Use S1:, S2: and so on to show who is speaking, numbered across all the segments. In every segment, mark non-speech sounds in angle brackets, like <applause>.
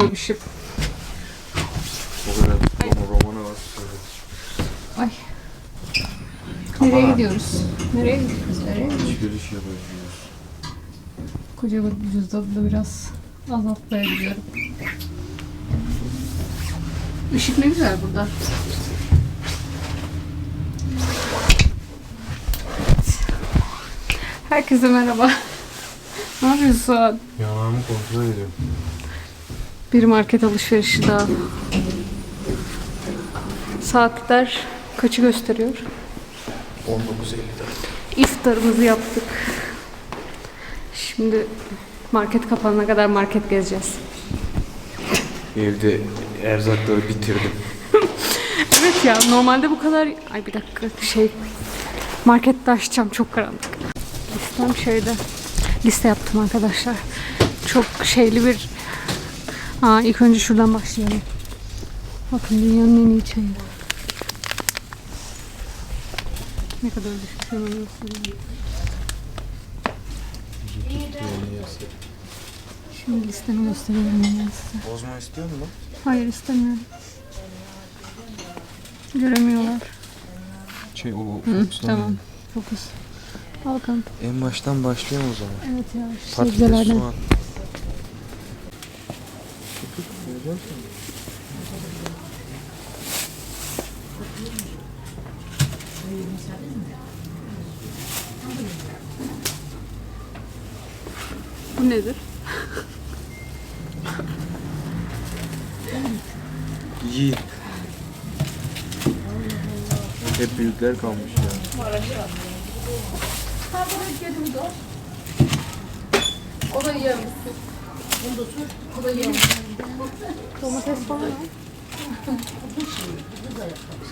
S1: koymuşum.
S2: O kadar Roma, romana var.
S1: Ay. Nereye gidiyoruz? Nereye gidiyoruz? Nereye gidiyoruz?
S2: Alışveriş yapacağız.
S1: Koca bir cüzdanı biraz azaltmaya gidiyorum. Işık ne güzel burada. Herkese merhaba. Ne yapıyorsun?
S2: Yanağımı kontrol ediyorum.
S1: Bir market alışverişi daha. Saatler kaçı gösteriyor?
S2: 19.50'de.
S1: İftarımızı yaptık. Şimdi market kapanana kadar market gezeceğiz.
S2: Evde erzakları bitirdim. <laughs>
S1: Evet ya normalde bu kadar... Ay bir dakika şey... Markette açacağım çok karanlık. Listem şeyde. Liste yaptım arkadaşlar. Çok şeyli bir... Aa, ilk önce şuradan başlayalım. Bakın dünyanın en iyi çayı. Ne kadar düşmüş hemen göstereyim. Şimdi listemi göstereyim ben size.
S2: Bozma istiyor musun?
S1: Hayır istemiyorum. Göremiyorlar.
S2: Şey o
S1: Hı, tamam. Fokus. Al kanka.
S2: En baştan başlıyorum o zaman.
S1: Evet ya.
S2: Patates,
S1: Sebzelerden.
S2: Soğan.
S1: Bu nedir?
S2: Yiyin. Hep büyükler kalmış ya.
S1: O da yiyemişsin. Domates falan mı?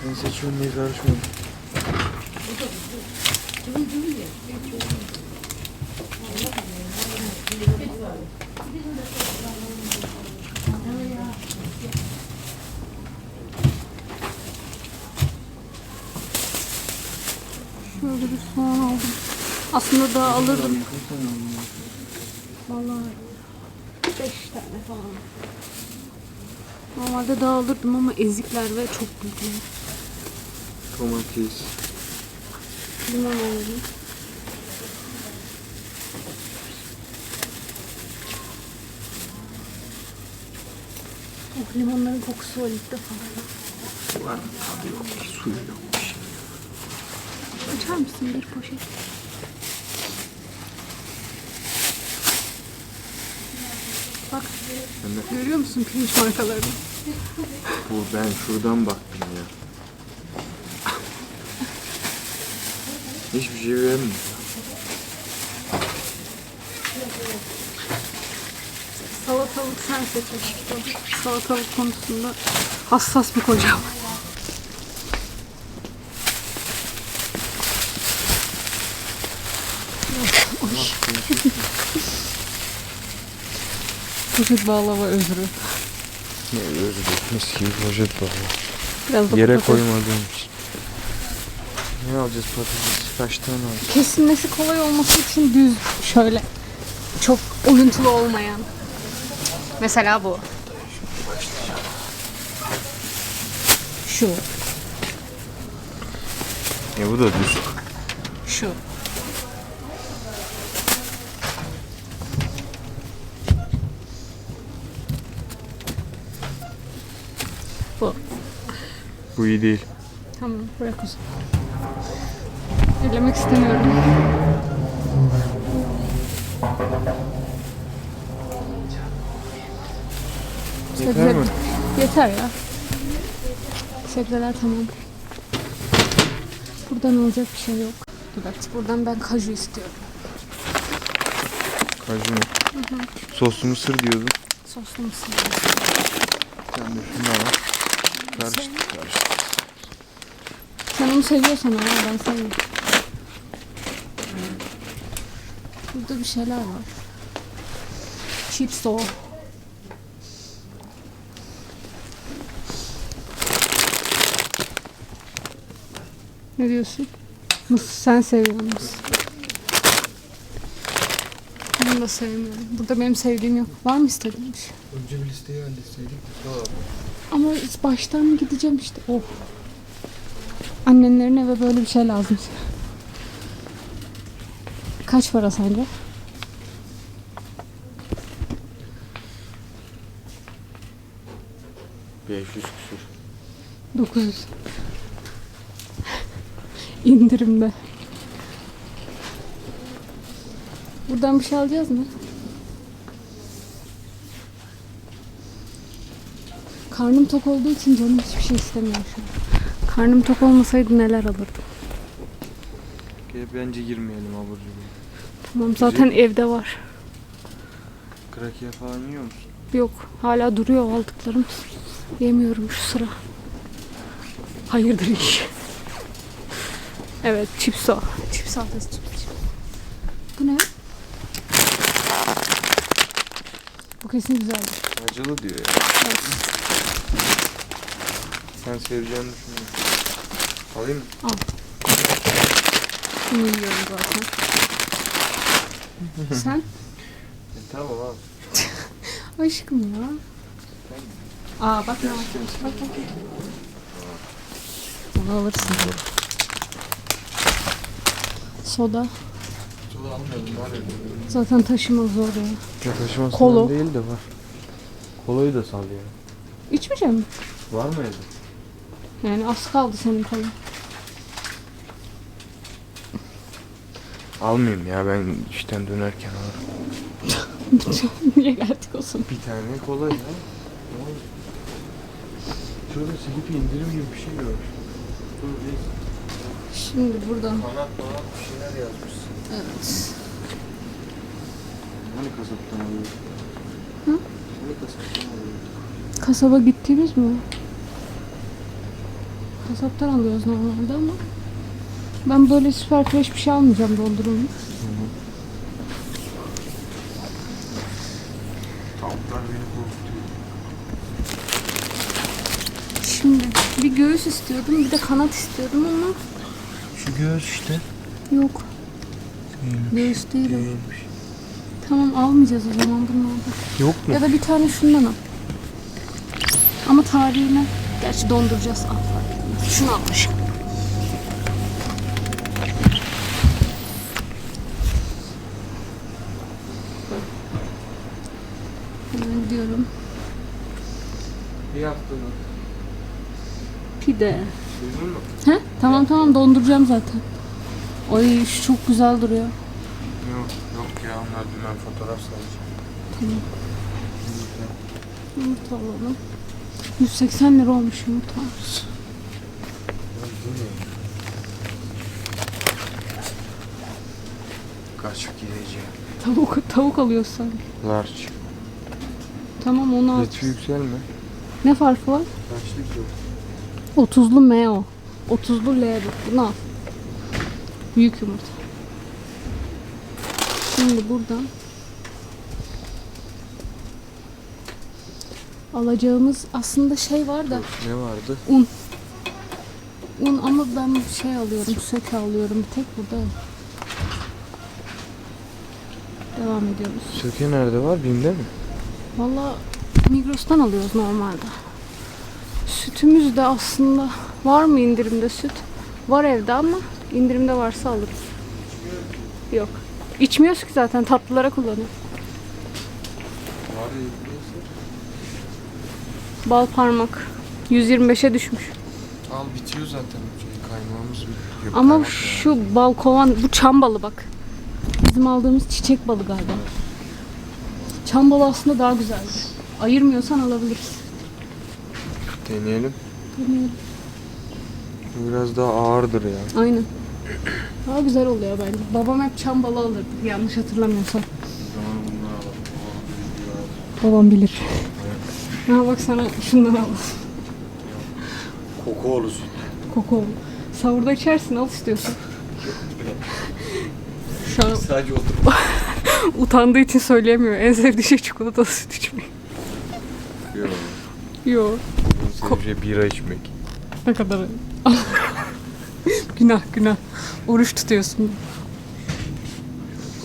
S2: Sen seçiyorsun diye karışmıyorum.
S1: Şöyle bir soğan aldım. Aslında daha alırdım. Vallahi falan. Normalde daha alırdım ama ezikler ve çok büyükler.
S2: Domates.
S1: Limon alalım. Oh, limonların kokusu var ilk defa.
S2: Var mı? Tadı yok. Suyu yok.
S1: Açar mısın bir poşet? Bak
S2: de
S1: görüyor musun pirinç markalarını?
S2: bu ben şuradan baktım ya. Hiçbir şey vermiyor.
S1: Salatalık sen seç aşkım. Salatalık konusunda hassas bir kocam. Poşet bağlama özrü.
S2: Ne özür mis gibi poşet var.
S1: Biraz da
S2: Yere
S1: patates.
S2: koymadığım için. Ne alacağız patates? Kaç tane alacağız?
S1: Kesilmesi kolay olması için düz şöyle çok oyuntulu olmayan. Mesela bu. Şu,
S2: E bu da düz.
S1: şu. Bu.
S2: Bu iyi değil.
S1: Tamam bırak o zaman. Ellemek istemiyorum.
S2: Yeter mi?
S1: Yeter ya. Sebzeler tamam. Buradan alacak bir şey yok. Evet, buradan ben kaju istiyorum.
S2: Kaju mu? Soslu mısır diyordun.
S1: Soslu mısır.
S2: Sen de şunu al. Karıştır karıştır.
S1: Sen onu seviyorsan ama ben sevmiyorum. Burada bir şeyler var. Chips o. Ne diyorsun? Mısır sen seviyor musun? Onu da sevmiyorum. Burada benim sevdiğim yok. Var mı istediğin bir şey?
S2: Önce bir listeyi halletseydik. Tamam.
S1: Ama baştan mı gideceğim işte? Oh. Annenlerin eve böyle bir şey lazım. Kaç para sence?
S2: Beş yüz küsür.
S1: 900. İndirimde. Buradan bir şey alacağız mı? Karnım tok olduğu için canım hiçbir şey istemiyor şu an. Karnım tok olmasaydı neler alırdım.
S2: Gel bence girmeyelim abur cubur.
S1: Tamam zaten evde var.
S2: Kraker falan yiyor musun?
S1: Yok hala duruyor aldıklarım. Yemiyorum şu sıra. Hayırdır iş. Evet chips o. Chips salatası chips. chips. Bu ne? Bu kesin güzeldir.
S2: Acılı diyor ya.
S1: Evet.
S2: Sen seveceğini düşünüyorum. Alayım mı?
S1: Bunu yiyorum zaten. <laughs> Sen?
S2: E, tamam abi. <laughs>
S1: Aşkım ya. Aa bak ne var. Bak bak. Onu alırsın. Soda. Zaten taşıma zor ya.
S2: Ya taşımasından
S1: Kolo.
S2: değil de var. Koloyu da sal ya.
S1: İçmeyecek misin?
S2: Var mı evde?
S1: Yani az kaldı senin kolun.
S2: Almayayım ya ben işten dönerken alırım. <laughs>
S1: Niye geldik o zaman?
S2: Bir tane kola ya. Ne? Şurada silip indirim gibi bir şey gör. Dur bir
S1: Şimdi buradan.
S2: kanat manat bir şeyler yazmışsın.
S1: Evet.
S2: Hani kasaptan alıyorduk?
S1: Hı?
S2: Hani kasaptan alıyorduk?
S1: Kasaba gittiğimiz mi? Kasaptan alıyoruz normalde ama ben böyle süper fresh bir şey almayacağım dondurulmuş.
S2: Tavuklar beni korkutuyor.
S1: Şimdi bir göğüs istiyordum bir de kanat istiyordum ama
S2: Şu göğüs işte.
S1: yok. Göğüs değil o.
S2: Değilmiş.
S1: Tamam almayacağız o zaman bunlardan.
S2: Yok mu?
S1: Ya da bir tane şundan al. Ama tarihine gerçi donduracağız. Al fark etmez. Şunu al aşkım. Hemen diyorum.
S2: Bir haftada.
S1: Pide. He? Tamam tamam donduracağım zaten. Ay şu çok güzel duruyor.
S2: Yok, yok ya onlar ben fotoğraf salacağım.
S1: Tamam. Yumurta alalım. 180 lira olmuş yumurta.
S2: Kaç gideceğim?
S1: Tavuk, tavuk alıyoruz sanki.
S2: Large.
S1: Tamam onu al.
S2: Lütfü yükselme.
S1: Ne farkı var?
S2: Kaçlık yok.
S1: 30'lu M o. 30'lu L bu. Bunu al. Büyük yumurta. Şimdi buradan alacağımız aslında şey var da
S2: Ne vardı?
S1: un ama ben şey alıyorum, söke alıyorum tek burada. Devam ediyoruz.
S2: Söke nerede var? Bim'de mi?
S1: Valla Migros'tan alıyoruz normalde. Sütümüz de aslında var mı indirimde süt? Var evde ama indirimde varsa alırız. Yok. İçmiyoruz ki zaten tatlılara kullanıyor.
S2: Var
S1: Bal parmak 125'e düşmüş.
S2: Al bitiyor zaten. Şey, kaymağımız bitiyor.
S1: Ama
S2: Kaymak
S1: şu bal kovan bu çam balı bak. Bizim aldığımız çiçek balı galiba. Çam balı aslında daha güzeldi. Ayırmıyorsan alabiliriz.
S2: Deneyelim. Bu biraz daha ağırdır ya.
S1: Aynen. Daha güzel oluyor bence. Babam hep çam balı alırdı yanlış hatırlamıyorsam. Babam bilir. Ha bak sana şundan al.
S2: Kokoğlu süt.
S1: Koko. Sahurda içersin al istiyorsan. Şu an
S2: Sadece otur. <laughs>
S1: utandığı için söyleyemiyor. En sevdiği şey çikolatalı süt içmek.
S2: Yok.
S1: Yo.
S2: En sevdiği bira içmek.
S1: Ne kadar. <laughs> günah günah. Oruç tutuyorsun.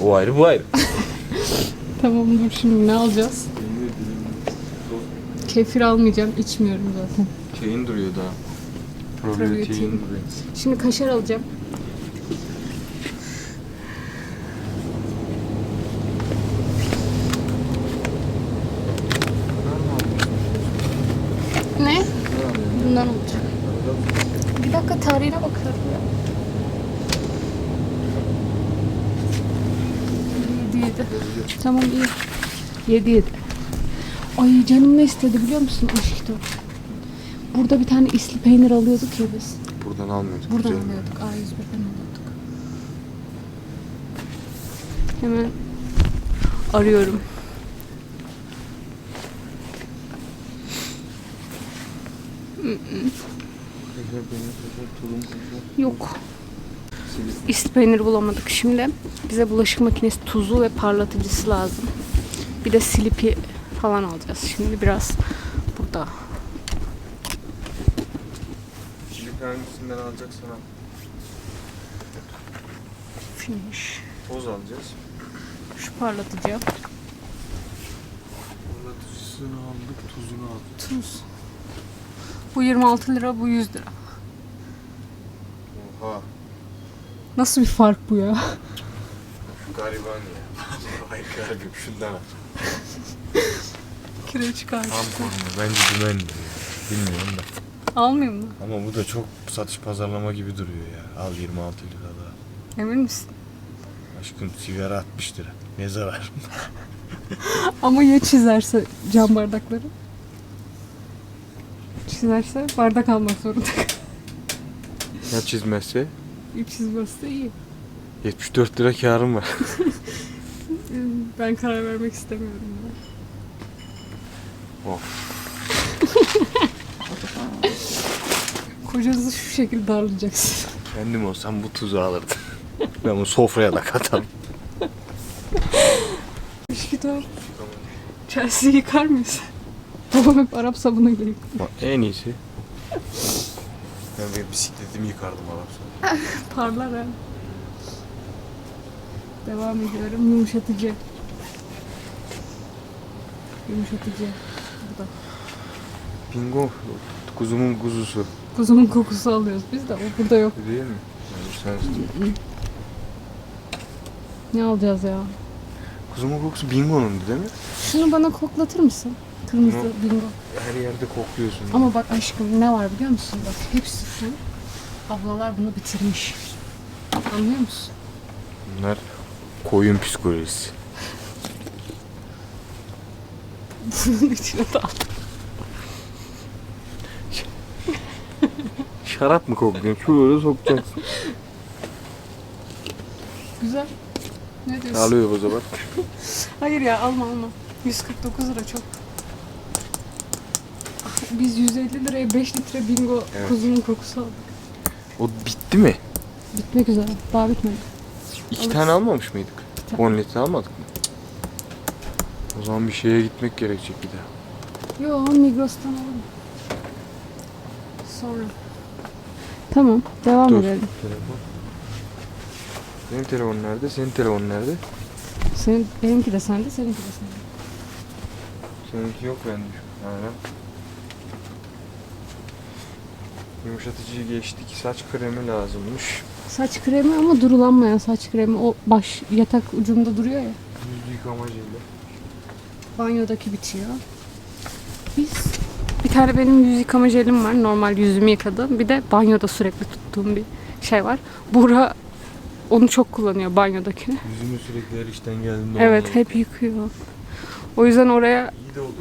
S2: O ayrı bu ayrı. <laughs>
S1: Tamam dur şimdi ne alacağız? Kefir almayacağım. içmiyorum zaten.
S2: Şeyin duruyor daha.
S1: Probiyotiğin
S2: duruyor.
S1: Şimdi kaşar alacağım. Ne? Bundan olacak. Bir dakika tarihine bakarım ya. 7 7. Tamam iyi. 7 7. Ay canım ne istedi biliyor musun aşkım? Burada bir tane isli peynir alıyorduk ya biz.
S2: Buradan almıyorduk.
S1: Buradan
S2: güzelim.
S1: alıyorduk. A101'den alıyorduk. Hemen arıyorum. Yok.
S2: Silik.
S1: İsli peyniri bulamadık. Şimdi bize bulaşık makinesi tuzu ve parlatıcısı lazım. Bir de silipi falan alacağız. Şimdi biraz burada.
S2: Silik hangisinden alacaksın al.
S1: Finish.
S2: Toz alacağız.
S1: Şu parlatıcı.
S2: Parlatıcısını aldık, tuzunu aldık.
S1: Tuz. Bu 26 lira, bu 100 lira.
S2: Oha.
S1: Nasıl bir fark bu ya?
S2: Şu gariban ya. <laughs> Vay garibim şundan al.
S1: Kireç karşı.
S2: Tam formu. Bence dümendir ya. Bilmiyorum da.
S1: Almayayım mı?
S2: Ama bu da çok satış pazarlama gibi duruyor ya. Al 26 lira daha.
S1: Emin misin?
S2: Aşkım sigara 60 lira. Ne zarar? <laughs>
S1: Ama ya çizerse cam bardakları? Çizerse bardak almak zorunda.
S2: ya çizmezse?
S1: Çizmezse iyi.
S2: 74 lira karım var. <laughs>
S1: Ben karar vermek istemiyorum. Ya.
S2: of. <laughs>
S1: Kocanızı şu şekilde darlayacaksın.
S2: Kendim olsam bu tuzu alırdım. <laughs> ben bunu sofraya da katarım.
S1: İşte tamam. Chelsea yıkar mıyız? Babam hep Arap sabunuyla yıkıyor.
S2: En iyisi. Ben benim bisikletimi yıkardım Arap <laughs>
S1: Parlar ha. Devam ediyorum. Yumuşatıcı. Yumuşatıcı. Burada.
S2: Bingo. Kuzumun kuzusu.
S1: Kuzumun kokusu alıyoruz biz de. O burada yok.
S2: Değil mi? Yani sen
S1: Ne alacağız ya?
S2: Kuzumun kokusu bingonun değil mi?
S1: Şunu bana koklatır mısın? Kırmızı
S2: Yok.
S1: bingo.
S2: Her yerde kokluyorsun.
S1: Ama bak aşkım ne var biliyor musun? Bak hepsi full. Ablalar bunu bitirmiş. Anlıyor musun?
S2: Bunlar koyun psikolojisi.
S1: Bunun içine dal.
S2: Şarap mı kokluyorsun? Şöyle sokacaksın.
S1: Güzel. Ne diyorsun?
S2: Alıyor o zaman.
S1: Hayır ya alma alma. 149 lira çok. Biz 150 liraya 5 litre bingo
S2: Evet.
S1: kuzunun kokusu aldık.
S2: O bitti mi?
S1: Bitmek üzere. Daha bitmedi.
S2: İki
S1: Alırız.
S2: tane almamış mıydık?
S1: Bir tane.
S2: 10 litre almadık mı? O zaman bir şeye gitmek gerekecek bir daha.
S1: Yo Migros'tan alalım. Sonra. Tamam. Devam
S2: Dur.
S1: edelim.
S2: Telefon. Benim telefon nerede? Senin telefon nerede?
S1: Senin, benimki de sende, seninki de sende.
S2: Seninki yok bende. Aynen. Yumuşatıcıyı geçtik. Saç kremi lazımmış.
S1: Saç kremi ama durulanmayan saç kremi. O baş yatak ucunda duruyor ya.
S2: Yüz yıkama jeli.
S1: Banyodaki bitiyor. Biz bir tane benim yüz yıkama jelim var. Normal yüzümü yıkadığım. Bir de banyoda sürekli tuttuğum bir şey var. Buğra onu çok kullanıyor banyodakini.
S2: Yüzümü sürekli her işten geldiğimde
S1: Evet
S2: onunla-
S1: hep yıkıyor. O yüzden oraya
S2: İyi de oldu.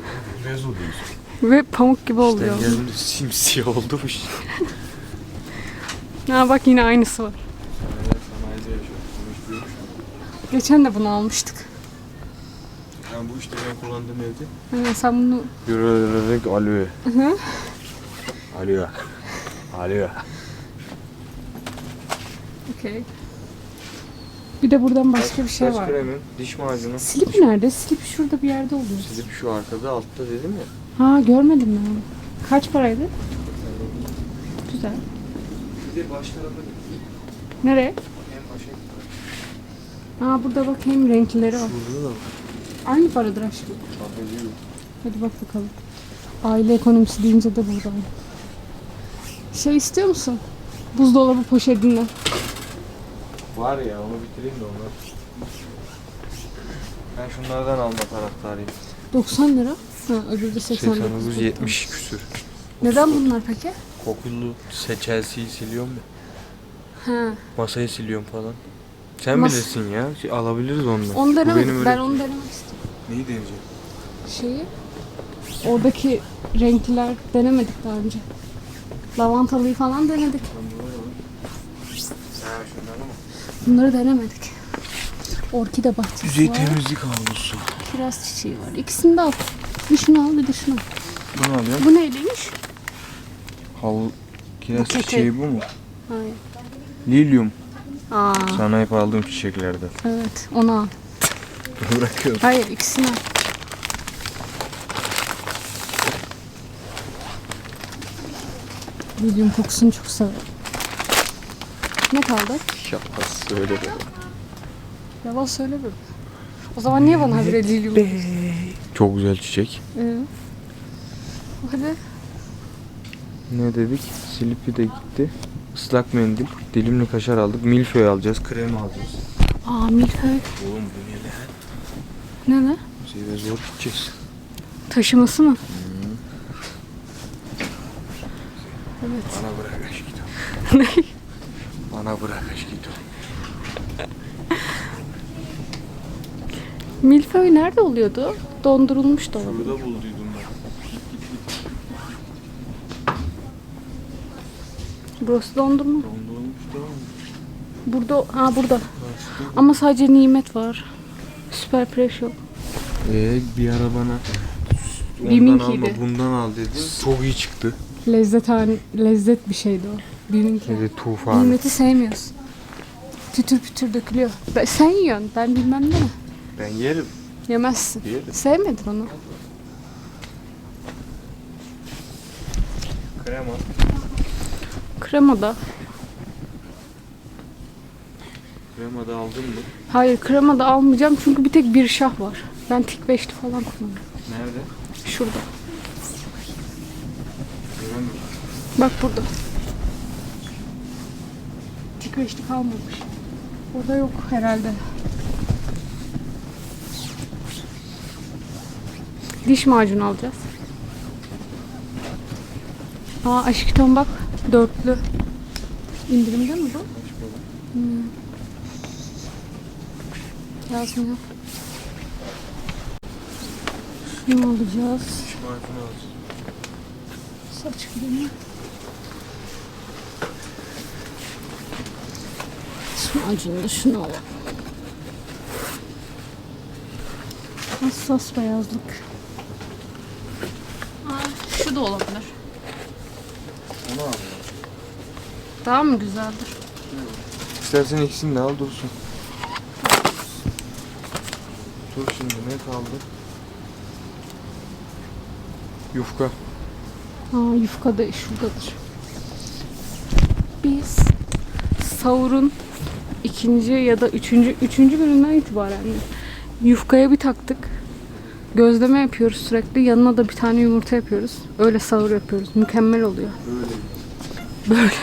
S2: Bez oluyorsun.
S1: Ve pamuk gibi oluyor.
S2: İşten geldiğimde simsiyah oldu bu iş.
S1: Ha bak yine aynısı var. Geçen de bunu almıştık.
S2: Yani bu işte ben kullandığım evde.
S1: Ha, sen bunu
S2: Yürüyerek aloe.
S1: Hı.
S2: Aloe. Aloe.
S1: okey. Bir de buradan başka bir şey
S2: Saç
S1: var.
S2: kremin, diş macunu.
S1: Slip nerede? Slip şurada bir yerde oluyor.
S2: Silip şu arkada altta dedim ya.
S1: Ha görmedim ben onu. Kaç paraydı? Güzel.
S2: Bir de baş tarafa
S1: Nereye?
S2: en başa
S1: Ha burada bak hem renkleri var.
S2: Burada da var.
S1: Aynı paradır aşkım.
S2: Kahveci yok.
S1: Hadi bak bakalım. Aile ekonomisi deyince de burada. Şey istiyor musun? Buzdolabı poşetinden.
S2: Var ya onu bitireyim de onu. Ben şunlardan alma taraftarıyım.
S1: 90 lira. Ha, öbürü de 89.
S2: 89 70 küsür.
S1: Neden bunlar peki?
S2: Kokulu se- Chelsea'yi siliyorum mu?
S1: Ha.
S2: Masayı siliyorum falan. Sen
S1: Mas-
S2: bilirsin ya. Şey, alabiliriz ondan.
S1: Onu denemedim. Ben
S2: öyle-
S1: onu denemek istiyorum.
S2: Neyi deneyeceğim?
S1: Şeyi. Oradaki renkliler denemedik daha önce. Lavantalıyı falan denedik.
S2: Ha şunları mı?
S1: Bunları denemedik. Orkide bahçesi
S2: Yüzey
S1: var.
S2: temizlik havlusu.
S1: Kiraz çiçeği var. İkisini de al. Bir şunu al bir de şunu al.
S2: Bunu alıyorum.
S1: Bu neyliymiş?
S2: Havlu kiraz
S1: Buketi.
S2: çiçeği bu mu?
S1: Hayır.
S2: Lilyum.
S1: Aa,
S2: Sana hep aldığım çiçeklerden.
S1: evet onu al. <laughs>
S2: Bırakıyorum.
S1: Hayır ikisini al. Lilyum kokusunu çok severim. Ne kaldı?
S2: Şapkası söyle be.
S1: Yalan söyleme. O zaman niye bana habire lilyum?
S2: Çok güzel çiçek.
S1: Ee, hadi.
S2: Ne dedik? Silipi de gitti. Islak mendil, dilimli kaşar aldık. Milföy alacağız, krem alacağız.
S1: Aa milföy.
S2: Oğlum bu ne lan?
S1: Ne ne?
S2: Şeyde zor gideceğiz.
S1: Taşıması mı? Evet.
S2: Bana bırak. <laughs>
S1: Ne?
S2: Bana bırak aşkım.
S1: Milföy nerede oluyordu? Dondurulmuş da olabilir.
S2: Burada bulduydum ben.
S1: Burası dondurma.
S2: Dondurulmuş da mı?
S1: Burada, ha burada. Ama sadece nimet var. Süper Fresh yok.
S2: Ee, bir ara bana ondan
S1: Biminkiydi.
S2: alma bundan al dedi. Çok iyi çıktı.
S1: Lezzet hali, lezzet bir şeydi o. Biminki.
S2: Dedi tufan.
S1: Nimeti sevmiyorsun. Pütür pütür dökülüyor. Ben, sen yiyorsun. Ben bilmem ne.
S2: Ben yerim.
S1: Yemezsin.
S2: Yerim.
S1: Sevmedin onu.
S2: Krema.
S1: Krema da.
S2: Krema da aldın mı?
S1: Hayır krema da almayacağım çünkü bir tek bir şah var. Ben tik beşli falan kullanıyorum.
S2: Nerede?
S1: Şurada.
S2: Göremiyorum.
S1: Bak burada. Tik beşli kalmamış. Orada yok herhalde. Diş macunu alacağız. Aa aşkıton bak. Dörtlü. İndirimde mi bu? Hmm. Yazmıyor. Şunu alacağız.
S2: Diş macunu alacağız.
S1: Saç kremi. Da şunu alalım. Hassas beyazlık. Şu da olabilir.
S2: Onu al.
S1: Daha mı güzeldir?
S2: İstersen ikisini de al dursun. Dur şimdi ne kaldı? Yufka.
S1: Aa, yufka da şuradadır. Biz sahurun ikinci ya da üçüncü, üçüncü gününden itibaren yufkaya bir taktık. Gözleme yapıyoruz sürekli. Yanına da bir tane yumurta yapıyoruz. Öyle sahur yapıyoruz. Mükemmel oluyor.
S2: Böyle.
S1: Böyle. <laughs>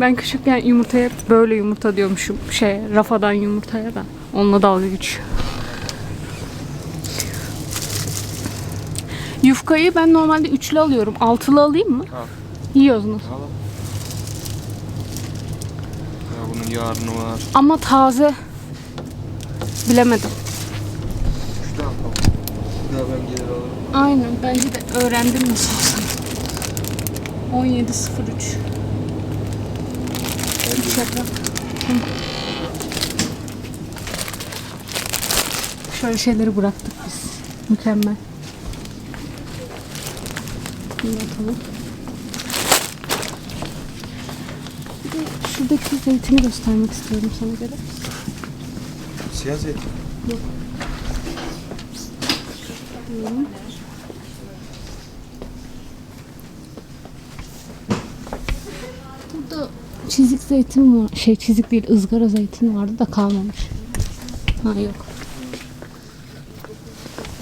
S1: Ben küçükken yumurtaya hep böyle yumurta diyormuşum. Şey, rafadan yumurtaya da. Onunla dalga geçiyor. Yufkayı ben normalde üçlü alıyorum. Altılı alayım mı?
S2: Al.
S1: Yiyoruz nasıl?
S2: Al. Ya bunun yarını var.
S1: Ama taze. Bilemedim.
S2: Ben gelir alırım.
S1: Aynen. Bence de öğrendim nasıl olsa. 17.03 Üç yaprak. Hı. Şöyle şeyleri bıraktık biz. Mükemmel. Bunu atalım. Bir de şuradaki zeytini göstermek istiyorum sana göre.
S2: Siyah zeytin.
S1: Burada çizik zeytin var. Şey çizik değil ızgara zeytin vardı da kalmamış. Ha yok.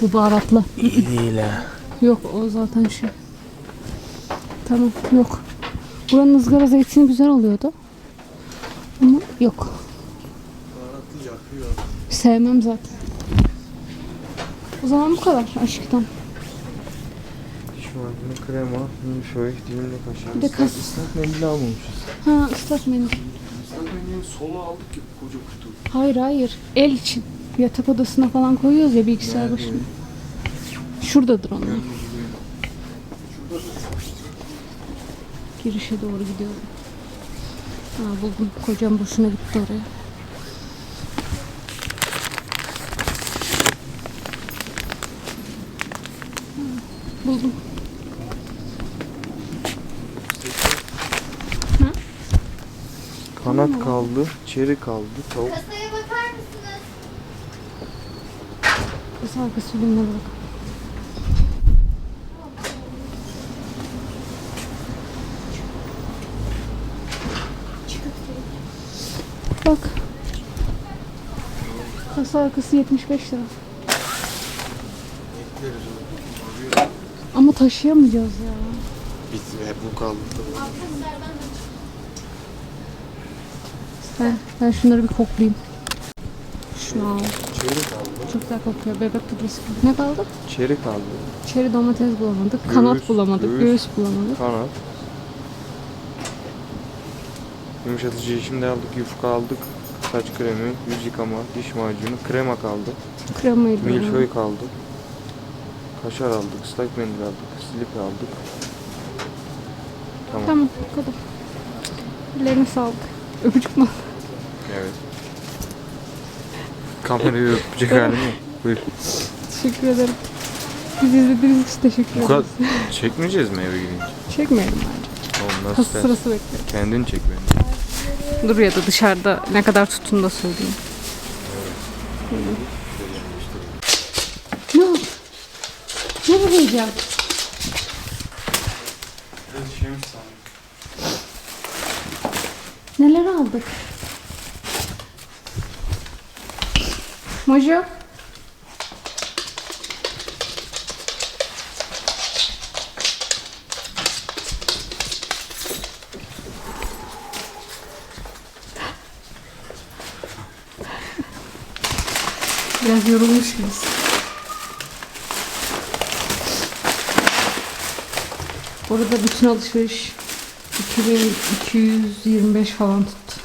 S1: Bu baharatlı.
S2: İyi değil ha.
S1: Yok o zaten şey. Tamam yok. Buranın ızgara zeytini güzel oluyordu. Ama yok. Sevmem zaten. O zaman bu kadar aşktan.
S2: Diş macunu, krema, milföy, dilimli kaşar.
S1: Bir de kas-
S2: Islak- mendil almamışız.
S1: Ha ıslak mendil.
S2: Islak mendilin solu aldık ya koca kutu.
S1: Hayır hayır. El için. Yatak odasına falan koyuyoruz ya bilgisayar
S2: Nerede?
S1: başına. Şuradadır onlar. Girişe doğru gidiyorum. Ha buldum. Kocam boşuna gitti oraya. Ha, Buldum.
S2: Kanat kaldı, çeri kaldı, tavuk.
S3: Kasaya bakar mısınız?
S1: Kız arkası ürünlere bak. Bak. Kasa arkası 75 lira. Ama taşıyamayacağız ya.
S2: Bitti, hep bu kaldı.
S1: Ben, ben şunları bir koklayayım. Şunu al.
S2: Çeri kaldı.
S1: Çok güzel kokuyor. Bebek pudrası gibi. Ne kaldı?
S2: Çeri kaldı.
S1: Çeri domates bulamadık. Kanat
S2: Göğüs,
S1: bulamadık.
S2: göğüs.
S1: Göğüs bulamadık.
S2: Kanat. Yumuşatıcıyı şimdi aldık, yufka aldık. Saç kremi, yüz yıkama, diş macunu, krema kaldı.
S1: Kremayı bulamadık.
S2: Milföy kaldı. Kaşar aldık, ıslak mendil aldık, slip aldık. Tamam.
S1: Tamam bu kadar. Ellerine sağlık. Öpücük mü?
S2: Evet. Kamerayı öpecek halim yok. Buyur.
S1: Teşekkür ederim. Bizi izlediğiniz için teşekkür
S2: Bu kadar
S1: ederiz. <laughs>
S2: çekmeyeceğiz mi eve gidince?
S1: Çekmeyelim bence.
S2: Oğlum nasıl
S1: Kasa
S2: istersen.
S1: sırası bekliyorum.
S2: Kendin çek beni.
S1: Dur ya da dışarıda ne kadar tutun da söyleyeyim. Ne oldu? Ne bulacağım? Neler aldık? Mojo. Biraz yorulmuş gibiyiz. Orada bütün alışveriş 2225 falan tuttu.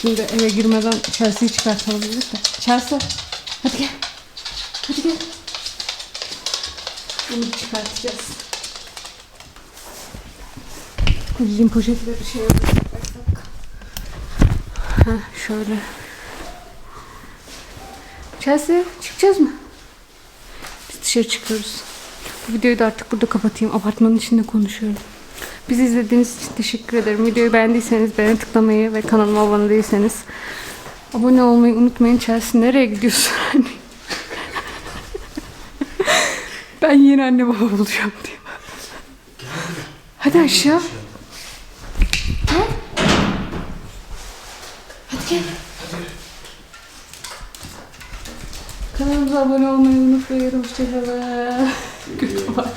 S1: Şimdi eve girmeden Chelsea'yi çıkartalım dedik de. Chelsea hadi gel. Hadi gel. Bunu çıkartacağız. Kocacığım poşetleri şey yapacak. Şöyle. Chelsea çıkacağız mı? Biz dışarı çıkıyoruz. Bu videoyu da artık burada kapatayım. Apartmanın içinde konuşuyorum. Bizi izlediğiniz için teşekkür ederim. Videoyu beğendiyseniz beğeni tıklamayı ve kanalıma abone değilseniz abone olmayı unutmayın. Chelsea nereye gidiyorsun? <laughs> ben yeni anne baba bulacağım diye. Hadi aşağı. Hadi gel. Kanalımıza abone olmayı unutmayın. Hoşçakalın. Kötü bak.
S4: Bu yenirler.